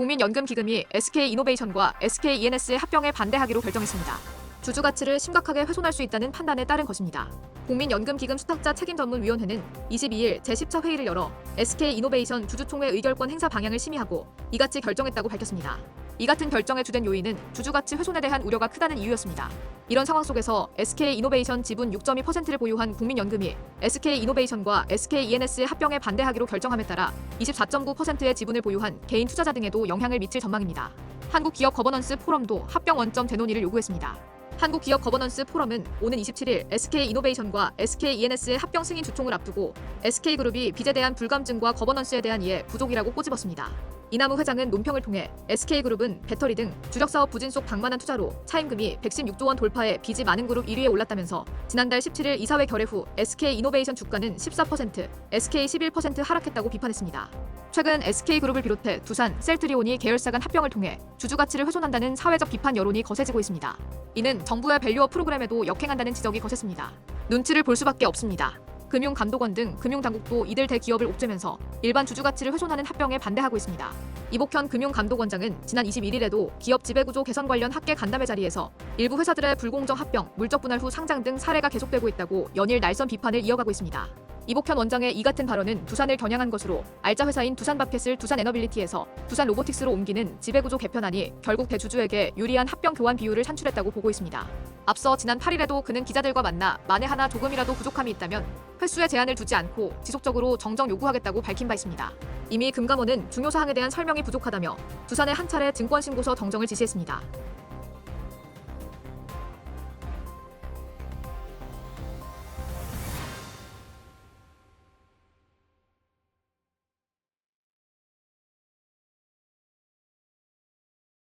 국민연금기금이 SK이노베이션과 SKENS의 합병에 반대하기로 결정했습니다. 주주 가치를 심각하게 훼손할 수 있다는 판단에 따른 것입니다. 국민연금기금 수탁자 책임전문위원회는 22일 제10차 회의를 열어 SK이노베이션 주주총회 의결권 행사 방향을 심의하고 이같이 결정했다고 밝혔습니다. 이 같은 결정의 주된 요인은 주주 가치 훼손에 대한 우려가 크다는 이유였습니다. 이런 상황 속에서 SK이노베이션 지분 6.2%를 보유한 국민연금이 SK이노베이션과 SKENS의 합병에 반대하기로 결정함에 따라 24.9%의 지분을 보유한 개인 투자자 등에도 영향을 미칠 전망입니다. 한국기업 거버넌스 포럼도 합병 원점 재논의를 요구했습니다. 한국기업 거버넌스 포럼은 오는 27일 SK이노베이션과 SKENS의 합병 승인 주총을 앞두고 SK그룹이 빚에 대한 불감증과 거버넌스에 대한 이해 부족이라고 꼬집었습니다. 이남우 회장은 논평을 통해 SK그룹은 배터리 등 주력 사업 부진 속 방만한 투자로 차임금이 116조 원 돌파해 빚이 많은 그룹 1위에 올랐다면서 지난달 17일 이사회 결의 후 SK이노베이션 주가는 14%, SK 11% 하락했다고 비판했습니다. 최근 SK그룹을 비롯해 두산, 셀트리온이 계열사 간 합병을 통해 주주 가치를 훼손한다는 사회적 비판 여론이 거세지고 있습니다. 이는 정부의 밸류어 프로그램에도 역행한다는 지적이 거셌습니다. 눈치를 볼 수밖에 없습니다. 금융감독원 등 금융당국도 이들 대기업을 옥죄면서 일반 주주 가치를 훼손하는 합병에 반대하고 있습니다. 이복현 금융감독원장은 지난 21일에도 기업 지배구조 개선 관련 학계 간담회 자리에서 일부 회사들의 불공정 합병, 물적 분할 후 상장 등 사례가 계속되고 있다고 연일 날선 비판을 이어가고 있습니다. 이복현 원장의 이 같은 발언은 두산을 겨냥한 것으로 알짜 회사인 두산바켓을 두산 에너빌리티에서 두산 로보틱스로 옮기는 지배구조 개편안이 결국 대주주에게 유리한 합병 교환 비율을 산출했다고 보고 있습니다. 앞서 지난 8일에도 그는 기자들과 만나 만에 하나 조금이라도 부족함이 있다면 횟수에 제한을 두지 않고 지속적으로 정정 요구하겠다고 밝힌 바 있습니다. 이미 금감원은 중요 사항에 대한 설명이 부족하다며 두산에 한 차례 증권 신고서 정정을 지시했습니다.